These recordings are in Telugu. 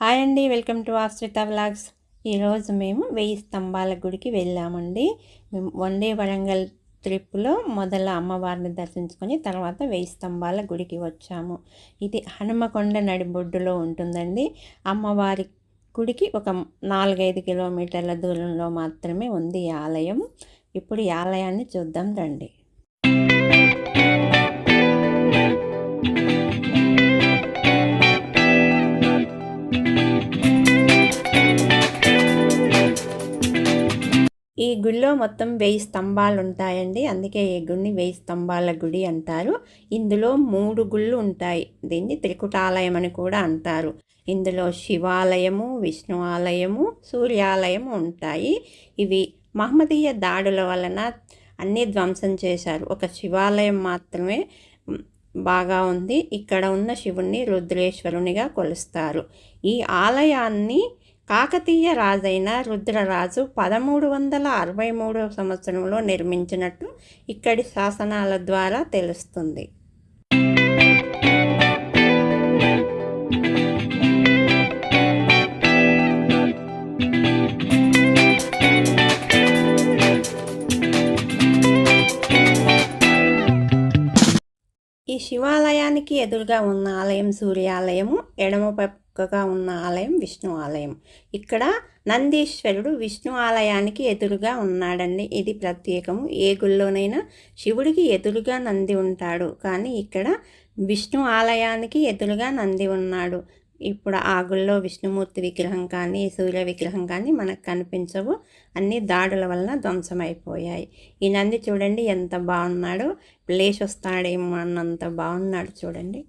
హాయ్ అండి వెల్కమ్ టు ఆశ్రిత వ్లాగ్స్. ఈరోజు మేము వెయ్యి స్తంభాల గుడికి వెళ్ళామండి. మేము వన్ డే వరంగల్ ట్రిప్లో మొదల అమ్మవారిని దర్శించుకొని తర్వాత వెయ్యి స్తంభాల గుడికి వచ్చాము. ఇది హనుమకొండ నడిబొడ్డులో ఉంటుందండి. అమ్మవారి గుడికి ఒక నాలుగైదు కిలోమీటర్ల దూరంలో మాత్రమే ఉంది ఈ ఆలయం. ఇప్పుడు ఈ ఆలయాన్ని చూద్దాం రండి. ఈ గుడిలో మొత్తం వెయ్యి స్తంభాలు ఉంటాయండి. అందుకే ఈ గుడిని వెయ్యి స్తంభాల గుడి అంటారు. ఇందులో మూడు గుళ్ళు ఉంటాయి. దీన్ని త్రికుటాలయం అని కూడా అంటారు. ఇందులో శివాలయము విష్ణు ఆలయము సూర్యాలయము ఉంటాయి. ఇవి మహమ్మదీయ దాడుల వలన అన్నీ ధ్వంసం చేశారు. ఒక శివాలయం మాత్రమే బాగా ఉంది. ఇక్కడ ఉన్న శివుణ్ణి రుద్రేశ్వరునిగా కొలుస్తారు. ఈ ఆలయాన్ని కాకతీయ రాజైన రుద్రరాజు పదమూడు వందల అరవై మూడవ సంవత్సరంలో నిర్మించినట్టు ఇక్కడి శాసనాల ద్వారా తెలుస్తుంది. ఈ శివాలయానికి ఎదురుగా ఉన్న ఆలయం సూర్యాలయము ఎడమ పక్కగా ఉన్న ఆలయం విష్ణు ఆలయం. ఇక్కడ నందీశ్వరుడు విష్ణు ఆలయానికి ఎదురుగా ఉన్నాడండి. ఇది ప్రత్యేకము. ఏ గుళ్ళోనైనా శివుడికి ఎదురుగా నంది ఉంటాడు. కానీ ఇక్కడ విష్ణు ఆలయానికి ఎదురుగా నంది ఉన్నాడు. ఇప్పుడు ఆగుల్లో విష్ణుమూర్తి విగ్రహం కానీ సూర్య విగ్రహం కానీ మనకు కనిపించవు. అన్ని దాడుల వలన ధ్వంసమైపోయాయి. ఈ నంది చూడండి ఎంత బాగున్నాడో. ప్లేస్ వస్తాడేమో అన్నంత బాగున్నాడు చూడండి.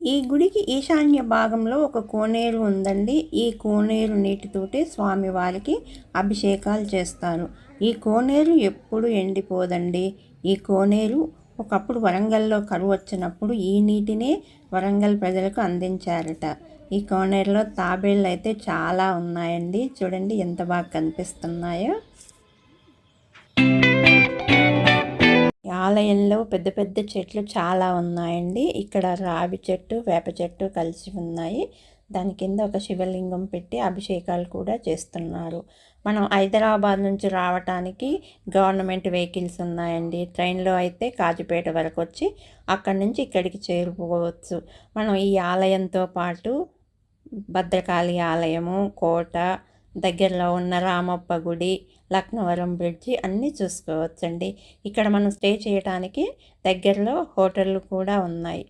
ఈ గుడికి ఈశాన్య భాగంలో ఒక కోనేరు ఉందండి. ఈ కోనేరు నీటితోటి స్వామివారికి అభిషేకాలు చేస్తారు. ఈ కోనేరు ఎప్పుడు ఎండిపోదండి? ఈ కోనేరు ఒకప్పుడు వరంగల్లో కరువు వచ్చినప్పుడు ఈ నీటినే వరంగల్ ప్రజలకు అందించారట. ఈ కోనేరులో తాబేళ్ళు అయితే చాలా ఉన్నాయండి. చూడండి ఎంత బాగా కనిపిస్తున్నాయో. ఆలయంలో పెద్ద పెద్ద చెట్లు చాలా ఉన్నాయండి. ఇక్కడ రావి చెట్టు వేప చెట్టు కలిసి ఉన్నాయి. దాని కింద ఒక శివలింగం పెట్టి అభిషేకాలు కూడా చేస్తున్నారు. మనం హైదరాబాద్ నుంచి రావటానికి గవర్నమెంట్ వెహికల్స్ ఉన్నాయండి. ట్రైన్లో అయితే కాజుపేట వరకు వచ్చి అక్కడి నుంచి ఇక్కడికి చేరుకోవచ్చు. మనం ఈ ఆలయంతో పాటు భద్రకాళి ఆలయము కోట దగ్గరలో ఉన్న రామప్ప గుడి లక్నవరం బ్రిడ్జి అన్నీ చూసుకోవచ్చండి. ఇక్కడ మనం స్టే చేయడానికి దగ్గరలో హోటళ్ళు కూడా ఉన్నాయి.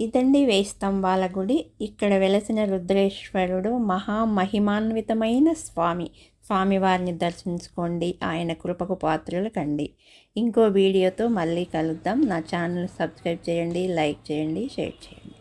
ఇదండి వేయి స్తంభాల గుడి. ఇక్కడ వెలసిన రుద్రేశ్వరుడు మహామహిమాన్వితమైన స్వామి. స్వామివారిని దర్శించుకోండి. ఆయన కృపకు పాత్రలు కండి. ఇంకో వీడియోతో మళ్ళీ కలుద్దాం. నా ఛానల్ సబ్స్క్రైబ్ చేయండి లైక్ చేయండి షేర్ చేయండి.